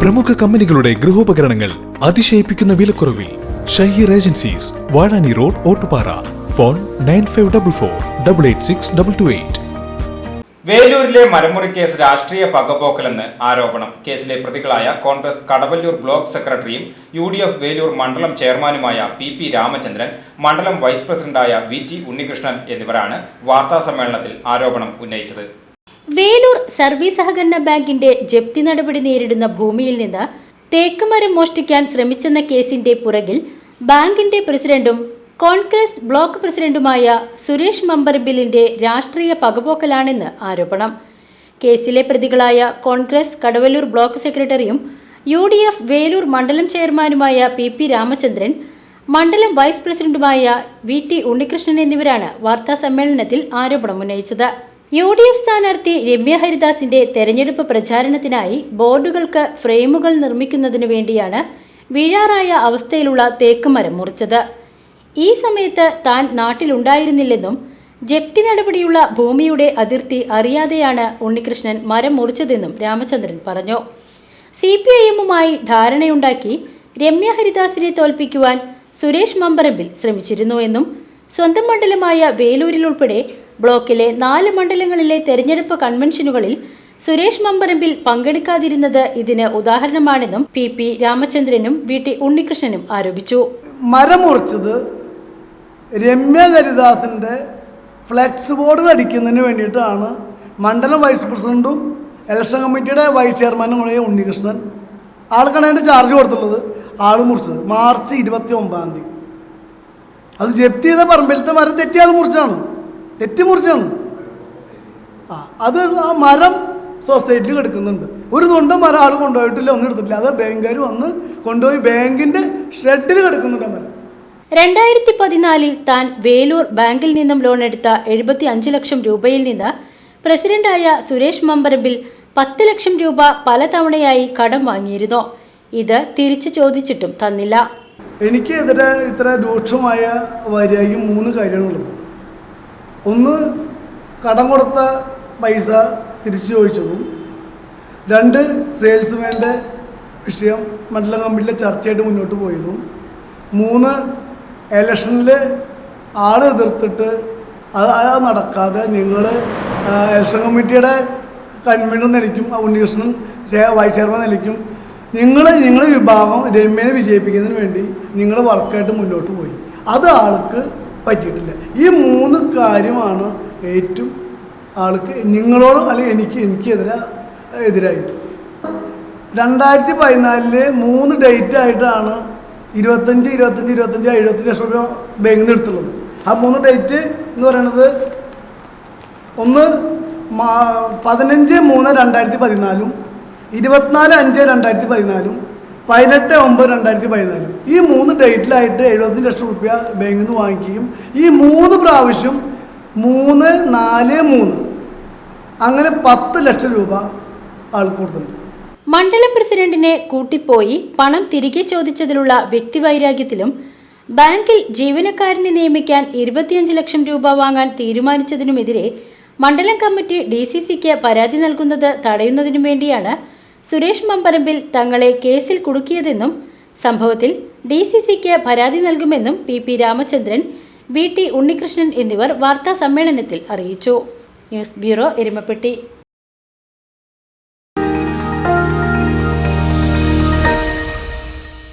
പ്രമുഖ കമ്പനികളുടെ ഗൃഹോപകരണങ്ങൾ അതിശയിപ്പിക്കുന്ന വിലക്കുറവിൽ Shaheer agencies Vazhani road Ottupara. Phone nine five double four double eight six double two eight. വേലൂരിലെ മരമുറി കേസ് രാഷ്ട്രീയ പകപോക്കലെന്ന് ആരോപണം. കേസിലെ പ്രതികളായ കോൺഗ്രസ് കടവല്ലൂർ ബ്ലോക്ക് സെക്രട്ടറിയും യു ഡി എഫ് വേലൂർ മണ്ഡലം ചെയർമാനുമായ പി പി രാമചന്ദ്രൻ മണ്ഡലം വൈസ് പ്രസിഡന്റായ വി ടി ഉണ്ണികൃഷ്ണൻ എന്നിവരാണ് വാർത്താസമ്മേളനത്തിൽ ആരോപണം ഉന്നയിച്ചത്. വേലൂർ സർവീസ് സഹകരണ ബാങ്കിന്റെ ജപ്തി നടപടി നേരിടുന്ന ഭൂമിയിൽ നിന്ന് തേക്ക് മരം മോഷ്ടിക്കാൻ ശ്രമിച്ചെന്ന കേസിന്റെ പുറകിൽ ബാങ്കിന്റെ പ്രസിഡന്റും കോൺഗ്രസ് ബ്ലോക്ക് പ്രസിഡന്റുമായ സുരേഷ് മമ്പറമ്പിലിന്റെ രാഷ്ട്രീയ പകപോക്കലാണെന്ന് ആരോപണം. കേസിലെ പ്രതികളായ കോൺഗ്രസ് കടവല്ലൂർ ബ്ലോക്ക് സെക്രട്ടറിയും യു ഡി എഫ് വേലൂർ മണ്ഡലം ചെയർമാനുമായ പി പി രാമചന്ദ്രൻ മണ്ഡലം വൈസ് പ്രസിഡന്റുമായ വി ടി ഉണ്ണികൃഷ്ണൻ എന്നിവരാണ് വാർത്താ സമ്മേളനത്തിൽ ആരോപണം ഉന്നയിച്ചത്. യു ഡി എഫ് സ്ഥാനാർത്ഥി രമ്യ ഹരിദാസിന്റെ തെരഞ്ഞെടുപ്പ് പ്രചാരണത്തിനായി ബോർഡുകൾക്ക് ഫ്രെയിമുകൾ നിർമ്മിക്കുന്നതിനു വേണ്ടിയാണ് വീഴാറായ അവസ്ഥയിലുള്ള തേക്ക് മരം മുറിച്ചത്. ഈ സമയത്ത് താൻ നാട്ടിലുണ്ടായിരുന്നില്ലെന്നും ജപ്തി നടപടിയുള്ള ഭൂമിയുടെ അതിർത്തി അറിയാതെയാണ് ഉണ്ണികൃഷ്ണൻ മരം മുറിച്ചതെന്നും രാമചന്ദ്രൻ പറഞ്ഞു. സി പി ഐ എമ്മുമായി ധാരണയുണ്ടാക്കി രമ്യ ഹരിദാസിനെ തോൽപ്പിക്കുവാൻ സുരേഷ് മമ്പറമ്പിൽ ശ്രമിച്ചിരുന്നു എന്നും സ്വന്തം മണ്ഡലമായ വേലൂരിൽ ഉൾപ്പെടെ ബ്ലോക്കിലെ നാല് മണ്ഡലങ്ങളിലെ തെരഞ്ഞെടുപ്പ് കൺവെൻഷനുകളിൽ സുരേഷ് മമ്പരമ്പിൽ പങ്കെടുക്കാതിരുന്നത് ഇതിന് ഉദാഹരണമാണെന്നും പി പി രാമചന്ദ്രനും വി ടി ഉണ്ണികൃഷ്ണനും ആരോപിച്ചു. മരമുറിച്ചത് രമ്യ ഹരിദാസിന്റെ ഫ്ലെക്സ് ബോർഡ് അടിക്കുന്നതിന് വേണ്ടിയിട്ടാണ് മണ്ഡലം വൈസ് പ്രസിഡന്റും ഇലക്ഷൻ കമ്മിറ്റിയുടെ വൈസ് ചെയർമാനും കൂടെ ഉണ്ണികൃഷ്ണൻ ആൾക്കാണ് അതിന്റെ ചാർജ് കൊടുത്തുള്ളത് ആൾ മുറിച്ചത് മാർച്ച് ഇരുപത്തി ഒമ്പതാം തീയതി. അത് ജപ്തി ചെയ്ത പറമ്പിലത്തെ മരം തെറ്റിയാൽ മുറിച്ചാണ് തെറ്റി മുറിച്ചാണ് ആ അത് ആ മരം സൊസൈറ്റിയിൽ കിടക്കുന്നുണ്ട് ഒരു തൊണ്ട മരം ആൾ കൊണ്ടുപോയിട്ടില്ല ഒന്നും എടുത്തിട്ടില്ല. അത് ബാങ്കുകാർ വന്ന് കൊണ്ടുപോയി ബാങ്കിന്റെ ഷെഡിൽ കിടക്കുന്നുണ്ട് ആ മരം. രണ്ടായിരത്തി പതിനാലിൽ താൻ വേലൂർ ബാങ്കിൽ നിന്നും ലോൺ എടുത്ത എഴുപത്തി അഞ്ച് ലക്ഷം രൂപയിൽ നിന്ന് പ്രസിഡന്റായ സുരേഷ് മമ്പറമ്പിൽ പത്ത് ലക്ഷം രൂപ പലതവണയായി കടം വാങ്ങിയിരുന്നു? ഇത് തിരിച്ചു ചോദിച്ചിട്ടും തന്നില്ല. എനിക്കെതിരെ ഇത്ര രൂക്ഷമായ വരിയായി മൂന്ന് കാര്യങ്ങളുള്ളത്. ഒന്ന് കടം കൊടുത്ത പൈസ തിരിച്ചു ചോദിച്ചതും രണ്ട് സെയിൽസ്മാന്റെ വിഷയം മണ്ഡലം കമ്മിറ്റിയിലെ ചർച്ചയായിട്ട് മുന്നോട്ട് പോയതും മൂന്ന് എലക്ഷനിൽ ആൾ എതിർത്തിട്ട് അത് അത് നടക്കാതെ നിങ്ങൾ ഇലക്ഷൻ കമ്മിറ്റിയുടെ കൺവീനർ നിലയ്ക്കും ഉണ്ണികൃഷ്ണൻ വൈസ് ചെയർമാൻ നിലയ്ക്കും നിങ്ങൾ നിങ്ങളുടെ വിഭാഗം രമ്യനെ വിജയിപ്പിക്കുന്നതിന് വേണ്ടി നിങ്ങൾ വർക്കായിട്ട് മുന്നോട്ട് പോയി. അത് ആൾക്ക് പറ്റിയിട്ടില്ല. ഈ മൂന്ന് കാര്യമാണ് ഏറ്റവും ആൾക്ക് നിങ്ങളോട് അല്ലെങ്കിൽ എനിക്ക് എനിക്കെതിരെ എതിരായത്. രണ്ടായിരത്തി പതിനാലിൽ മൂന്ന് ഡേറ്റ് ആയിട്ടാണ് ഇരുപത്തഞ്ച് ഇരുപത്തഞ്ച് ഇരുപത്തഞ്ച് എഴുപത്തഞ്ച് ലക്ഷം രൂപ ബാങ്കിൽ നിന്ന് എടുത്തുള്ളത്. ആ മൂന്ന് ഡേറ്റ് എന്ന് പറയുന്നത് ഒന്ന് പതിനഞ്ച് മൂന്ന് രണ്ടായിരത്തി പതിനാലും ഇരുപത്തിനാല് അഞ്ച് രണ്ടായിരത്തി പതിനാലും പതിനെട്ട് ഒമ്പത് രണ്ടായിരത്തി പതിനാല്. ഈ മൂന്ന് ഡേറ്റിലായിട്ട് എഴുപത്തഞ്ച് ലക്ഷം റുപ്യ ബാങ്കിൽ നിന്ന് വാങ്ങിക്കുകയും ഈ മൂന്ന് പ്രാവശ്യം മൂന്ന് നാല് മൂന്ന്. അങ്ങനെ പത്ത് ലക്ഷം രൂപ ആൾക്ക് കൊടുത്തിട്ടുണ്ട്. മണ്ഡലം പ്രസിഡന്റിനെ കൂട്ടിപ്പോയി പണം തിരികെ ചോദിച്ചതിലുള്ള വ്യക്തിവൈരാഗ്യത്തിലും ബാങ്കിൽ ജീവനക്കാരനെ നിയമിക്കാൻ ഇരുപത്തിയഞ്ച് ലക്ഷം രൂപ വാങ്ങാൻ തീരുമാനിച്ചതിനുമെതിരെ മണ്ഡലം കമ്മിറ്റി ഡി സി സിക്ക് പരാതി നൽകുന്നത് തടയുന്നതിനു വേണ്ടിയാണ് സുരേഷ് മമ്പറമ്പിൽ തങ്ങളെ കേസിൽ കുടുക്കിയതെന്നും സംഭവത്തിൽ ഡി സി സിക്ക് പരാതി നൽകുമെന്നും P P Ramachandran V T Unnikrishnan എന്നിവർ വാർത്താ സമ്മേളനത്തിൽ അറിയിച്ചു. News bureau Erumapetty.